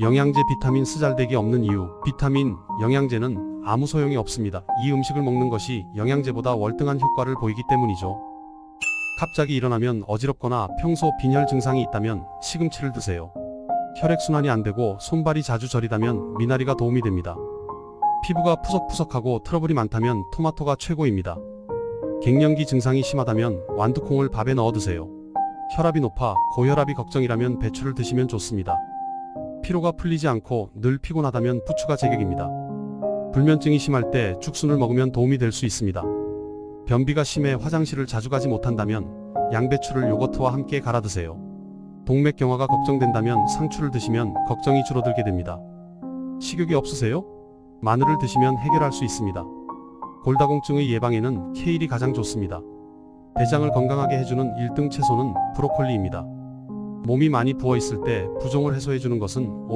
영양제 비타민 쓰잘데기 없는 이유 비타민, 영양제는 아무 소용이 없습니다. 이 음식을 먹는 것이 영양제보다 월등한 효과를 보이기 때문이죠. 갑자기 일어나면 어지럽거나 평소 빈혈 증상이 있다면 시금치를 드세요. 혈액순환이 안 되고 손발이 자주 저리다면 미나리가 도움이 됩니다. 피부가 푸석푸석하고 트러블이 많다면 토마토가 최고입니다. 갱년기 증상이 심하다면 완두콩을 밥에 넣어 드세요. 혈압이 높아 고혈압이 걱정이라면 배추를 드시면 좋습니다. 피로가 풀리지 않고 늘 피곤하다면 부추가 제격입니다. 불면증이 심할 때 죽순을 먹으면 도움이 될 수 있습니다. 변비가 심해 화장실을 자주 가지 못한다면 양배추를 요거트와 함께 갈아 드세요. 동맥경화가 걱정된다면 상추를 드시면 걱정이 줄어들게 됩니다. 식욕이 없으세요? 마늘을 드시면 해결할 수 있습니다. 골다공증의 예방에는 케일이 가장 좋습니다. 대장을 건강하게 해주는 1등 채소는 브로콜리입니다. 몸이 많이 부어 있을 때 부종을 해소해주는 것은